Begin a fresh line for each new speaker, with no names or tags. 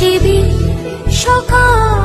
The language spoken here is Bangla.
শিবি সকাল